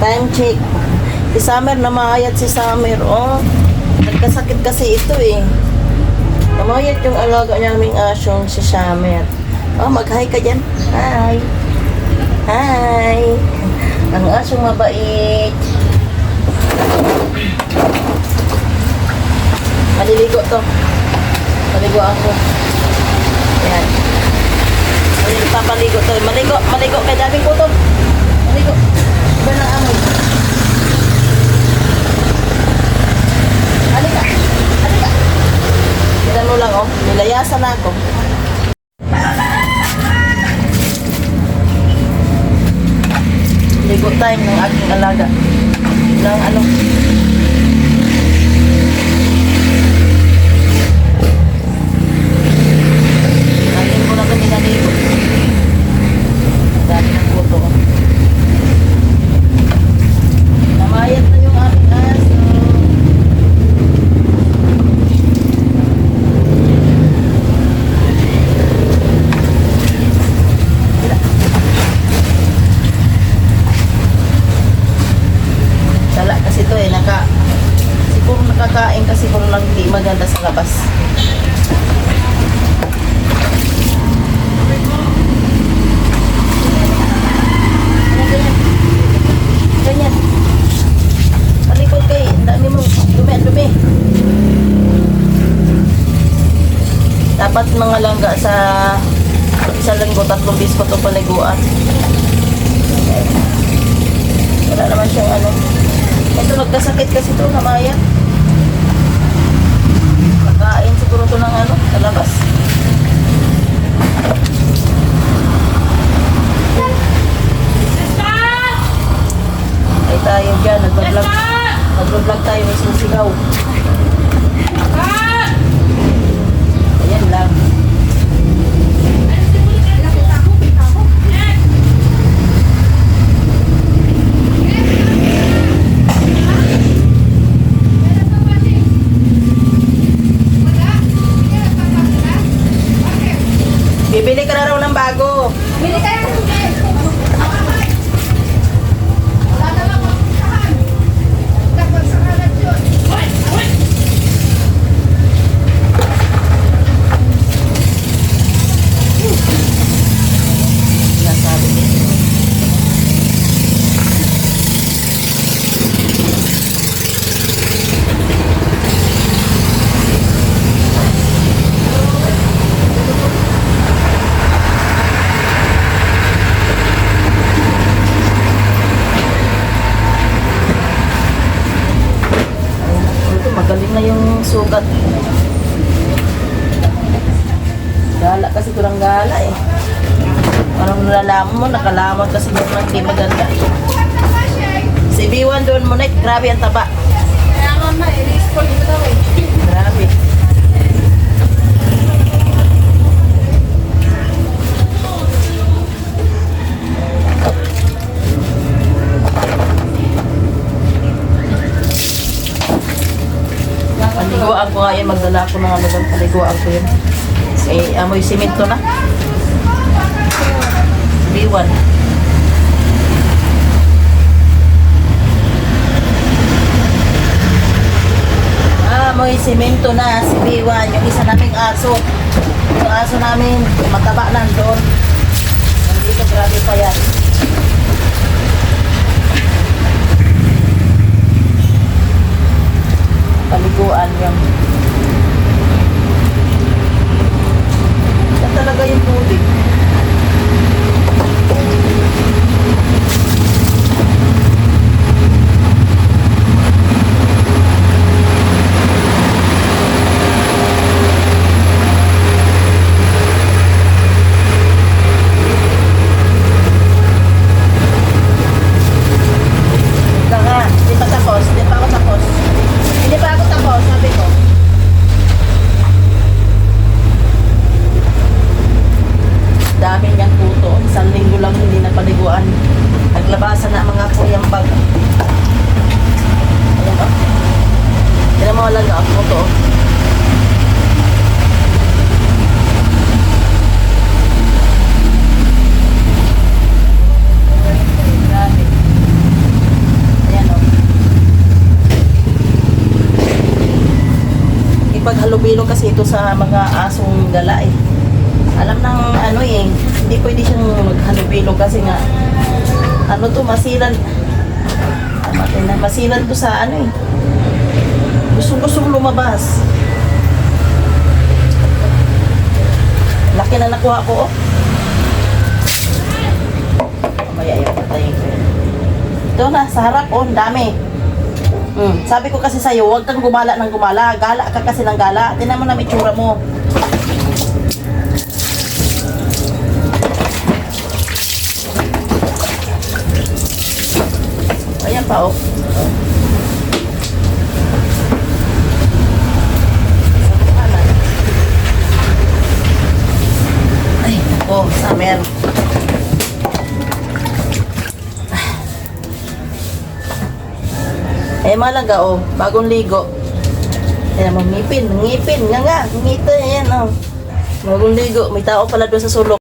Time check. Si Summer namayat si Summer. Oh, nagkasakit kasi ito eh. Namayat yung alaga naming asyong si Summer. Oh, mag-hi ka dyan. Hi. Hi. Ang asyong mabait. Maliligo to. Maligo ako. Yan. Ay, papaligo to. Maligo, maligo. May daming kuto. Maligo. Iba lang, oh. Nilayasan ako. Ligo time ng aking alaga. Ng ano. Lagyan ko na ito nilaligo. Dami ng kuto. oh. Namayat na yung aming aso. Sala kasi to eh, naka nakakain kasi kung lang hindi maganda sa labas. Ganyan. Palikod kay, ang dami mo. Dumi. Dapat mga langga sa isa linggo, tatlong biskot o paliguan. Wala naman siyang ano. Ito nagkasakit kasi ito, namaya. Nakain siguro ito ng ano, sa labas. Ay tayo dyan, nagbablog. Nagbablog tayo, may sisigaw. Ayan lang. Bibili ka na raw ng bago. Bili ka ng tubig. Wala na lang ang usahan. Dapat sa kalat yun. Sinasabi niya. Ito, magaling na yung sugat. Gala kasi kurang gala eh. Parang nalalaman mo, nakalamon kasi yung mga hindi maganda. Si B1 doon mo, Nick, grabe ang taba. Kaya nga na, i-respond ko daw eh. Grabe. Yun, magdala ko ng ano doon, paliguan ko yun. Eh, amoy simento na. B1. Ah, may simento na si B1, yung isa naming aso. Yung aso namin, mataba nandun. Nandito, grabe pa yan. mahalaga ang motor. Ipaghalubilo kasi ito sa mga asong gala eh. Alam ng ano eh, hindi pwede siyang maghalubilo kasi nga ano to, masilan. Masilan to sa ano eh. Gusto-gustong lumabas. Laki na nakuha ko, oh. Mamaya yung patayin ko. Ito na, sa harap, oh, dami. Hmm. Sabi ko kasi sa'yo, huwag kang gumala ng gumala. Gala ka kasi ng gala. Tinan mo na may tsura mo. Ayan pa, oh. Ay, oh, summer. Eh, malaga, oh. Bagong ligo. Ayan mo, ngipin, nga nga, ngito, ayan, oh. Bagong ligo, may tao pala doon sa sulok.